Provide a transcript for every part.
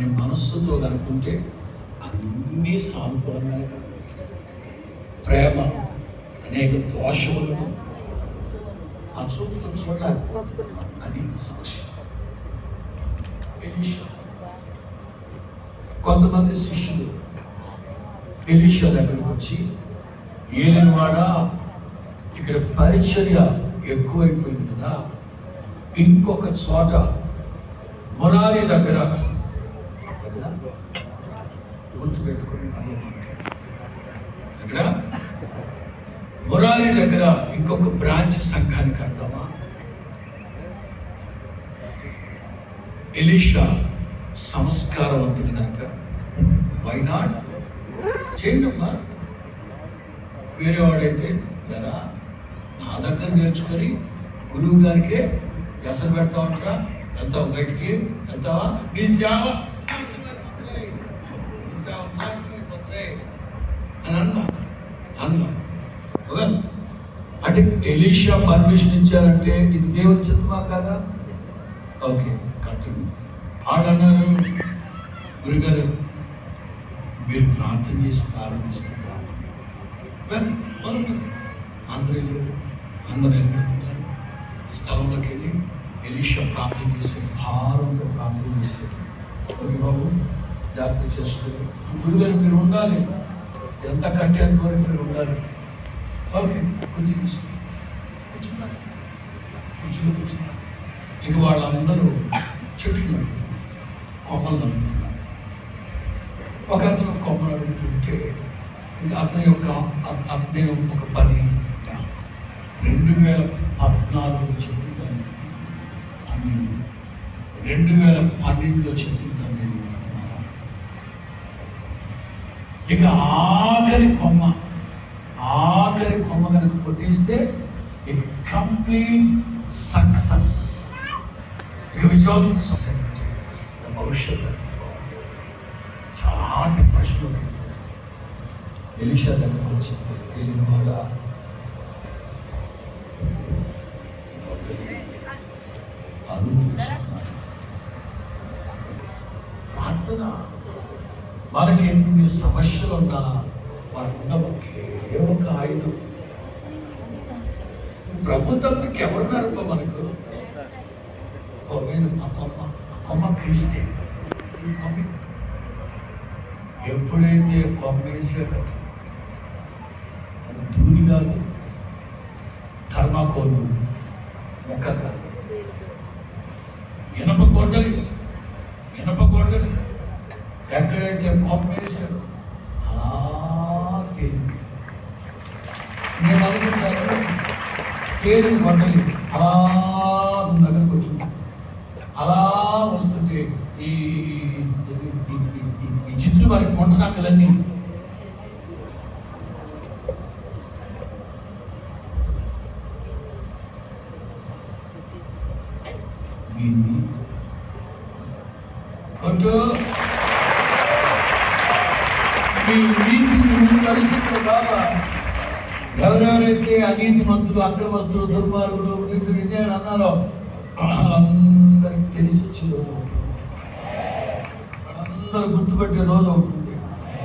అనే మనస్సుతో కనుకుంటే అన్నీ సానుకూలమైన ప్రేమ అనేక దోషములను ఆ చూపుతో చూడలేకపోతున్నాం అది సమస్య కొంతమంది శిష్యులు ఎలీషా దగ్గరకు వచ్చి ఏలినవాడ ఇక్కడ పరిచర్య ఎక్కువైపోయింది కదా. ఇంకొక చోట మురారి దగ్గర దగ్గర గుర్తుపెట్టుకుని దగ్గర మురారి దగ్గర ఇంకొక బ్రాంచ్ సంఘాన్ని కడదామా? ఎలీషా సంస్కారవంతుడు కనుక వైనాడ్ చేయండమ్మా వేరే వాడైతే లేదా నా దగ్గర నేర్చుకొని గురువు గారికే ఎసరు పెడతా ఉంటారా? వెళ్తావు బయటికి? వెళ్తావా? మీ సేవ మీ సేవ నాశనమైపోతుంది అని అన్నా అన్నా ఓకే? అంటే ఎలీషా పర్మిషన్ ఇచ్చారంటే ఇది దేవుని చిత్తమా కాదా? ఓకే కట్టండి ఆడన్నారు గురుగారు మీరు ప్రార్థన చేసి ప్రారంభిస్తున్నారు. వెల్, అందరూ వెళ్ళారు అందరూ వెళ్ళిపోతున్నారు స్థలంలోకి వెళ్ళి ఎలీషా ప్రార్థన చేసి భారంతో ప్రార్థన చేశారు ఓకే బాబు జాగ్రత్త చేసుకోండి గురుగారు మీరు ఉండాలి. ఎంత కట్టేంత వరకు మీరు ఉండాలి. ఓకే కొంచెం కూర్చున్నారు కూర్చుని కూర్చున్నారు ఇక వాళ్ళందరూ చెట్లు కొమ్మలు అనుకున్నారు ఒక అతను కొమ్మలు అడుగుతుంటే ఇంకా అతని యొక్క నేను ఒక పని రెండు వేల పద్నాలుగులో చెప్పిందని అన్ని రెండు వేల పన్నెండులో చెప్పిందని నేను ఇక ఆఖరి కొమ్మ. ఆఖరి కొమ్మ కనుక కొట్టిస్తే ఇట్ కంప్లీట్ సక్సెస్. విజయం సొసైటీ భవిష్యత్తు చాలా డిప్రెషన్లో ఎలిషా దగ్గర వచ్చి వెళ్ళిన తీసుకున్నాడు ప్రార్థన. మనకి ఎన్ని సమస్యలు ఉన్నా మనకున్న ఒకే ఒక ఆయుధం. ప్రభుత్వం ఎవరున్నారు మనకు? ఓ, కొమ్మ క్రీస్తే. ఎప్పుడైతే కొమ్మేసారో అది ధూళి కాదు ధర్మకోలు మొక్క కాదు ఇనప గొడ్డలి ఇనప గొడ్డలి ఎక్కడైతే కొమ్మే అలా తేలి నేను అనుకుంటాను తేలిన గొడ్డలి అలా అతని దగ్గరకు వచ్చింది. అలా వస్తుంటే ఈ ఈ- ఈ- ఈ- వారి కొండనాకలన్నీ దీన్ని కొట్టు మీ నీతి ముందు పరిస్థితులు కావా ఎవరెవరైతే అనీతి మంతులు అక్రమస్తులు దుర్మార్గులు వీళ్ళు విజయాలు అన్నారో వాళ్ళందరికీ తెలిసి వచ్చే రోజు వాళ్ళందరూ గుర్తుపెట్టే రోజు ఒకటి ఉంది.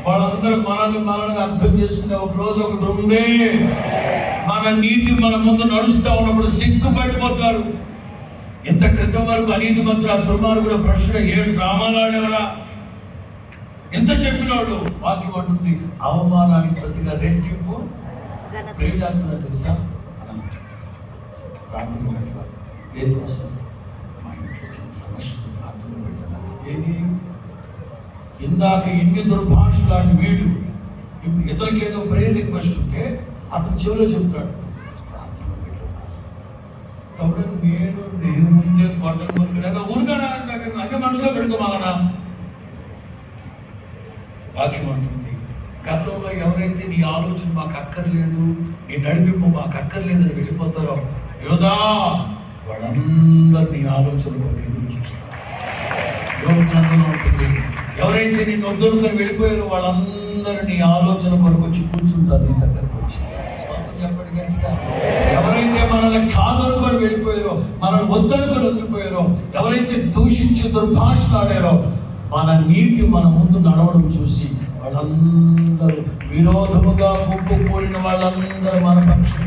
వాళ్ళందరూ మనల్ని మనల్ని అర్థం చేసుకునే ఒక రోజు ఒకటి ఉంది. మన నీతి మన ముందు నడుస్తూ ఉన్నప్పుడు సిగ్గుపడిపోతారు. ఇంత క్రితం వరకు అనీతి మంత్రులు ఆ దుర్మార్గుడు ప్రశ్న ఏడు డ్రామాలు ఆడేవరా ఎంత చెప్పినాడు? వాక్యం అంటుంది అవమానానికి ప్రతిగా రెట్టింపు ప్రేమ చేస్తున్నా తెలుసా? మనం ప్రార్థన పెట్టాలి దేనికోసం? మా ఇంట్లో చిన్న సమస్యలు ప్రార్థన పెట్టాలి ఏది ఇందాక ఎన్ని దుర్భాషలాంటి వీడు. ఇప్పుడు ఇతనికి ఏదో ప్రేయర్ రిక్వెస్ట్ ఉంటే అతను చెవిలో చెప్తాడు. ప్రార్థన పెట్టాలి తమ్ముడు నేను నేను ముందే కొండలు కొనుక్కున్నాను ఊరుగానా అంటే అదే మనసులో పెట్టుకోమాలనా వాక్యం అంటుంది. గతంలో ఎవరైతే నీ ఆలోచన మాకు అక్కర్లేదు నీ నడిపింపు మాకు అక్కర్లేదని వెళ్ళిపోతారో యోధా వాళ్ళందరూ నీ ఆలోచన ఎదురు చూస్తారు. ఉంటుంది ఎవరైతే నిన్ను వద్దనుకొని వెళ్ళిపోయారో వాళ్ళందరూ నీ ఆలోచన కొరకు వచ్చి కూర్చుంటారు నీ దగ్గరకు వచ్చి. చెప్పండి గట్టిగా ఎవరైతే మనల్ని కాదనుకొని వెళ్ళిపోయారో మనల్ని వద్దనుకొని వదిలిపోయారో ఎవరైతే దూషించి దుర్భాషలాడారో మన నీతి మన ముందు నడవడం చూసి వాళ్ళందరూ విరోధముగా గుంపు కూడిన వాళ్ళందరూ మన పక్షం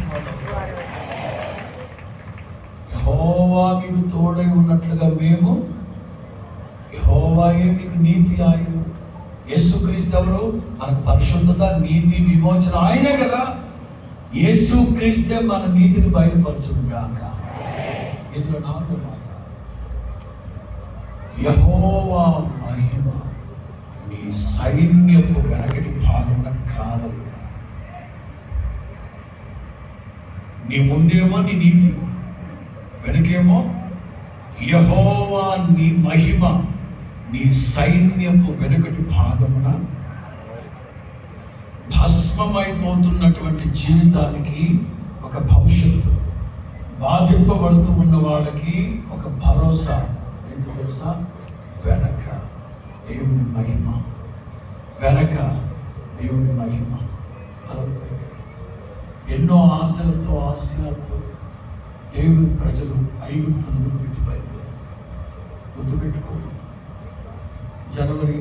యహోవా మీకు తోడై ఉన్నట్లుగా మేము యహోవాయే మీకు నీతి ఆయన యేసుక్రీస్తు ఎవరు? మనకు పరిశుద్ధత నీతి విమోచన ఆయనే కదా. యేసుక్రీస్తే మన నీతిని బయలుపరచును గాక. ఇందులో నాలుగు యహోవా మహిమ. నీ సైన్యపు వెనకటి భాగమున కావాలి నీ ముందేమో నీ నీతి వెనకేమో యహోవా నీ మహిమ నీ సైన్యపు వెనుకటి భాగమున భస్మమైపోతున్నటువంటి జీవితానికి ఒక భవిష్యత్తు బాధింపబడుతూ ఉన్న వాళ్ళకి ఒక భరోసా. ఏంటి భరోసా? వెనక. దేవుని మహిమ వెనక దేవుని మహిమ ఎన్నో ఆశలతో ఆశలతో దేవుని ప్రజలు ఐగుప్తులను పెట్టి బయలుదేరారు. గుర్తుపెట్టుకోండి జనవరి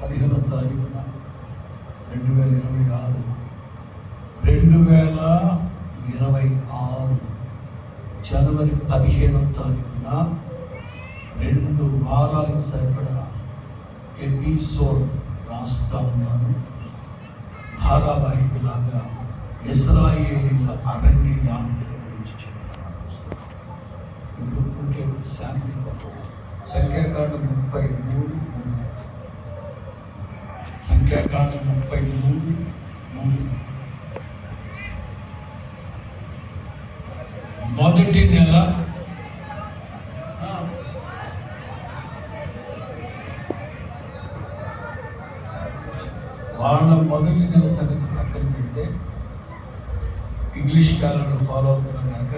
పదిహేనో తారీఖున రెండు వేల ఇరవై ఆరు రెండు వేల ఇరవై ఆరు జనవరి పదిహేనో తారీఖున రెండు వారాలకు సరిపడా ఎపిసోడ్ రాస్తా ఉన్నాను. ధారావాహికలాగా ఇస్రాయేలీల అరణ్య యాత్ర గురించి చెప్తాను ఇప్పుడు శాంతి సంఖ్యాకాండం ముప్పై మూడు మూడు. సంఖ్యాకాండం ముప్పై మూడు మూడు. మొదటి నెల. వాళ్ళ మొదటి నెల సంగతి పక్కన పెడితే ఇంగ్లీష్ కాలంలో ఫాలో అవుతున్నాం కనుక